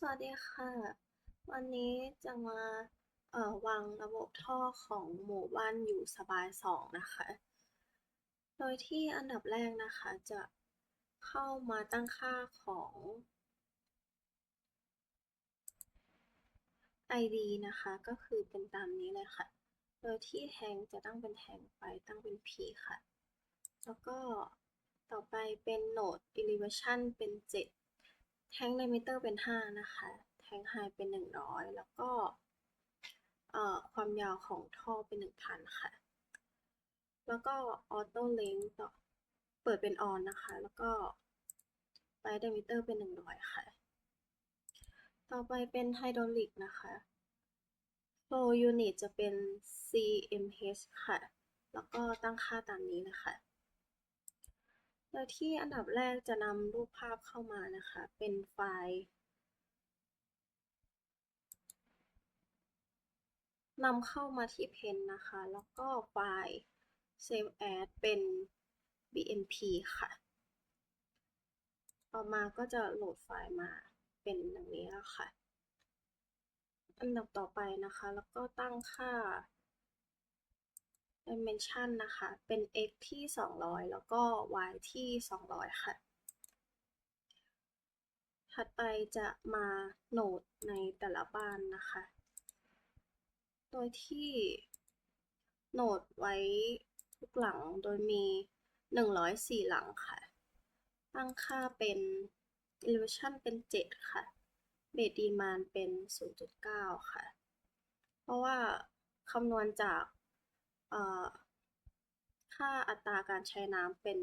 สวัสดีค่ะ วันนี้จะมาเอ่อวางระบบท่อของหมู่บ้านอยู่สบายสองนะคะ โดยที่อันดับแรกนะคะจะเข้ามาตั้งค่าของ ID นะคะ ก็คือเป็นตามนี้เลยค่ะ โดยที่แทงจะตั้งเป็นแทงไปตั้งเป็น P ค่ะ แล้วก็ต่อไปเป็น Node Elevation เป็น 7 แทง Diameter เป็น 5 นะคะ แทง High เป็น 100 แล้วก็ความยาวของท่อเป็น 1,000 ค่ะ แล้วก็ Auto Length ต่อเปิดเป็น On นนะคะ แล้วก็ไป Diameter เป็น 100 ค่ะ ต่อไปเป็น Hydraulic นะคะ Flow Unit จะเป็น CMH ค่ะ แล้วก็ตั้งค่าตามนี้นะคะ โดยที่อันดับแรกจะนำรูปภาพเข้ามานะคะ เป็นไฟล์นำเข้ามาที่เพนนะคะ แล้วก็ไฟล์ save as เป็น bmp ค่ะ ต่อมาก็จะโหลดไฟล์มาเป็นอย่างนี้แล้วค่ะ อันดับต่อไปนะคะ แล้วก็ตั้งค่า dimension นะคะ เป็น x ที่ 200 แล้วก็ y ที่ 200 ค่ะ ถัดไปจะมาโหนดในแต่ละบ้านนะคะ โดยที่โหนดไว้ทุกหลังโดยมี 104 หลังค่ะ ตั้งค่าเป็น elevation เป็น 7 ค่ะ base demand เป็น 0.9 ค่ะ เพราะว่าคำนวณจาก ค่าอัตราการใช้น้ำเป็น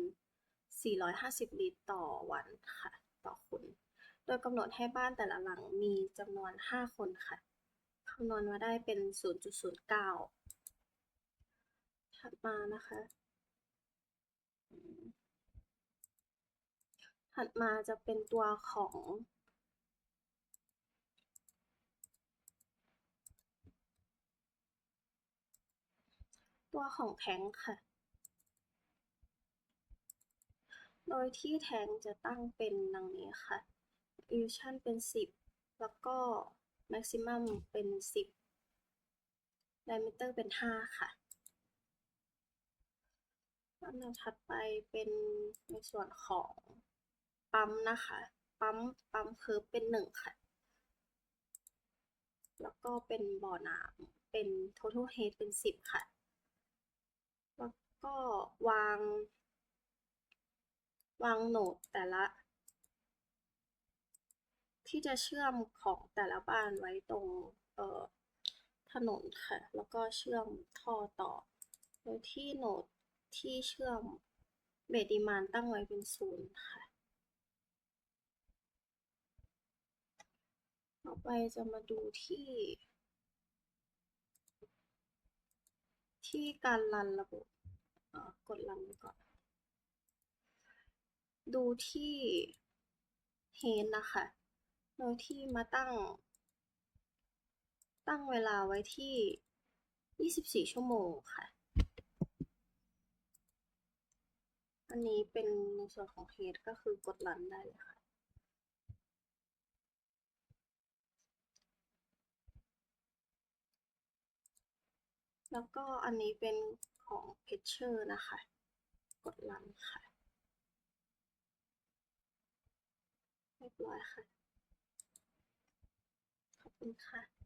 450 ลิตรต่อวันค่ะ ต่อคน โดยกำหนดให้บ้านแต่ละหลังมีจำนวน 5 คนค่ะคำนวณมาได้เป็น 0.09 ถัดมานะคะ ถัดมาจะเป็นตัวของ ตัวของแทงค่ะ โดยที่แทงจะตั้งเป็นดังนี้ค่ะ Illusion เป็น 10 แล้วก็ Maximum เป็น 10 Diameter เป็น 5 ค่ะอันดับถัดไปเป็นในส่วนของปั๊มนะคะ ปั๊ม ปั๊มเคิร์ฟเป็น 1 ค่ะ แล้วก็เป็นบ่อน้ำเป็น total head เป็น 10 ค่ะ ก็วาง วางโหนดแต่ละ ที่จะเชื่อมของแต่ละบ้านไว้ตรงเอ่อถนนค่ะ แล้วก็เชื่อมท่อต่อ โดยที่โหนดที่เชื่อมเบดีมานตั้งไว้เป็นศูนย์ค่ะ ต่อไปจะมาดูที่ ที่การรันระบบ กดรันก่อน ดูที่เฮนนะคะ โดยที่มาตั้ง ตั้งเวลาไว้ที่ 24 ชั่วโมงค่ะ อันนี้เป็นในส่วนของเฮดก็คือกดรันได้เลยค่ะแล้วก็อันนี้เป็น ของ p พ t เชอร์นะคะ กดรันค่ะเรียบร้อยค่ะ ขอบคุณค่ะ